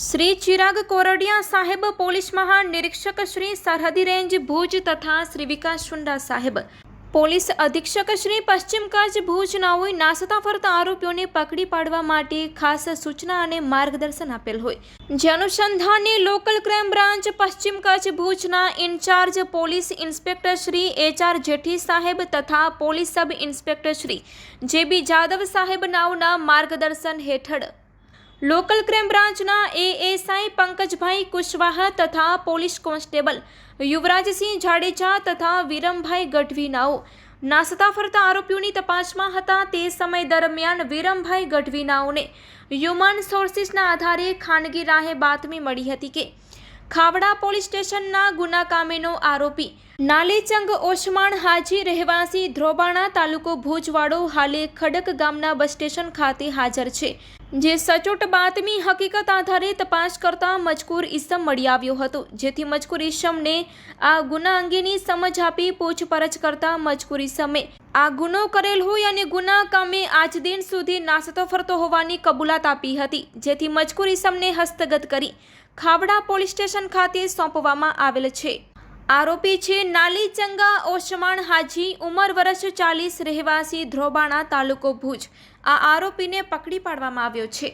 શ્રી ચિરાગ કોરડિયા સાહેબ પોલીસ મહાનિરીક્ષક શ્રી સરહદી રેન્જ ભુજ તથા શ્રી વિકાસ શુંડા સાહેબ. પોલીસ અધિક્ષક શ્રી પશ્ચિમ કચ્છ ભુજ નાઓએ નાસતા ફરતા આરોપીઓને પકડી પાડવા માટે ખાસ સૂચના અને માર્ગદર્શન આપેલ હોય. જે અનુસંધાને લોકલ ક્રાઇમ બ્રાન્ચ પશ્ચિમ કચ્છ ભુજના incharge police inspector Shri H R Jethi સાહેબ તથા પોલીસ સબ ઇન્સ્પેક્ટર શ્રી જે બી જાદવ સાહેબ નાઓના માર્ગદર્શન હેઠળ લોકલ ક્રાઇમ બ્રાન્ચના એએસઆઈ પંકજભાઈ કુશવાહા તથા પોલીસ કોન્સ્ટેબલ યુવરાજસિંહ જાડેજા તથા વિરમભાઈ ગઢવીનાઓ નાસતા ફરતા આરોપીઓની તપાસમાં હતા તે સમય દરમિયાન વિરમભાઈ ગઢવીનાઓને હ્યુમન સોર્સિસના આધારે ખાનગી રાહે બાતમી મળી હતી કે ખાવડા પોલીસ સ્ટેશનના ગુના કામેનો આરોપી. નાલેચંગ ઓસમાણ હાજી રહેવાસી ધ્રોબાણા તાલુકો ભુજવાડો હાલે ખડક ગામના બસ સ્ટેશન ખાતે હાજર છે, જે સચોટ બાતમી હકીકત આધારે તપાસ કરતા મજકૂર ઈસમ મળી આવ્યો હતો, જેથી મજકૂર ઈસમને આ ગુના અંગેની સમજ આપી પૂછપરછ કરતા મજકૂર ઈસમે આ ગુનો કરેલ હોય અને ગુના કામે આજ દિન સુધી નાસતો ફરતો હોવાની કબૂલાત આપી હતી, જેથી મજકૂર ઈસમને હસ્તગત કરી ખાવડા પોલીસ સ્ટેશન ખાતે સોંપવામાં આવેલ છે. આરોપી છે નાલી ચંગા ઓસમાણ હાજી, ઉંમર વર્ષ ચાલીસ, રહેવાસી ધ્રોબાણા તાલુકો ભુજ. આ આરોપીને પકડી પાડવામાં આવ્યો છે.